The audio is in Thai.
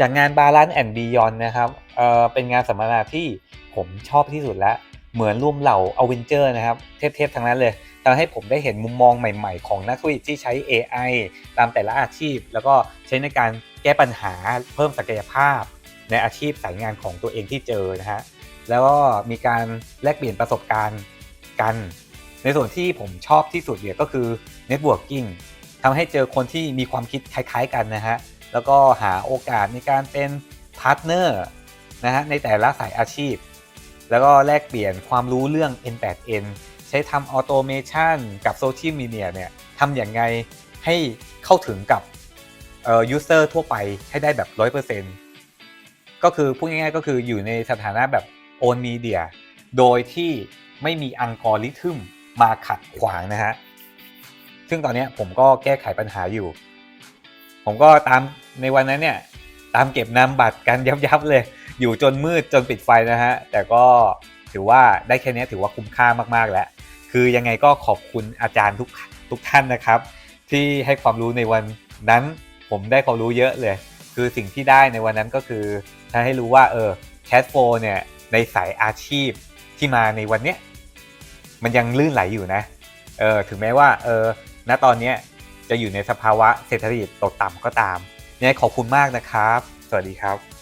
จากงาน Balance and Beyond นะครับเอ่อเป็นงานสัมมนาที่ผมชอบที่สุดแล้วเหมือนร่วมเหล่าอเวนเจอร์นะครับ เทพๆทั้งนั้นเลยทำให้ผมได้เห็นมุมมองใหม่ๆ ของนักธุรกิจที่ใช้ AI ตามแต่ละอาชีพ แล้วก็ใช้ในการแก้ปัญหาเพิ่มศักยภาพ ในอาชีพสายงานของตัวเองที่เจอนะฮะแล้วก็มีการแลกเปลี่ยนประสบการณ์กัน ในส่วนที่ผมชอบที่สุดเนี่ยก็คือ Networking ทำให้เจอคนที่มีความคิดคล้ายๆกันนะฮะ แล้วก็หาโอกาสในการเป็นพาร์ทเนอร์นะฮะในแต่ละสายอาชีพ แล้วก็แลกเปลี่ยนความรู้เรื่อง N8N ใช้ทำออโตเมชันกับโซเชียลมีเดียเนี่ยทำอย่างไงให้เข้าถึงกับเอ่อยูเซอร์ทั่วไปให้ได้แบบ 100%ก็คือพูดง่ายๆก็คืออยู่ในสถานะแบบโอนมีเดียโดยที่ไม่มีอัลกอริทึมมาขัดขวางนะฮะ ซึ่งตอนนี้ผมก็แก้ไขปัญหาอยู่ ผมก็ตามในวันนั้นเนี่ยตามเก็บนามบัตรกันยับๆเลย อยู่จนมืดจนปิดไฟนะฮะ แต่ก็ถือว่าได้แค่นี้ถือว่าคุ้มค่ามากๆแล้ว คือยังไงก็ขอบคุณอาจารย์ทุกทุกท่านนะครับ ที่ให้ความรู้ในวันนั้นผมได้ความรู้เยอะเลย คือสิ่งที่ได้ในวันนั้นก็คือทำให้รู้ว่าเออแคสโฟเนี่ยในสายอาชีพที่มาในวันเนี้ยมันยังลื่นไหลอยู่นะเออถึงแม้ว่าเออณตอนเนี้ย จะอยู่ในสภาวะเศรษฐกิจตกต่ำก็ตามยังไงขอบคุณมากนะครับ สวัสดีครับ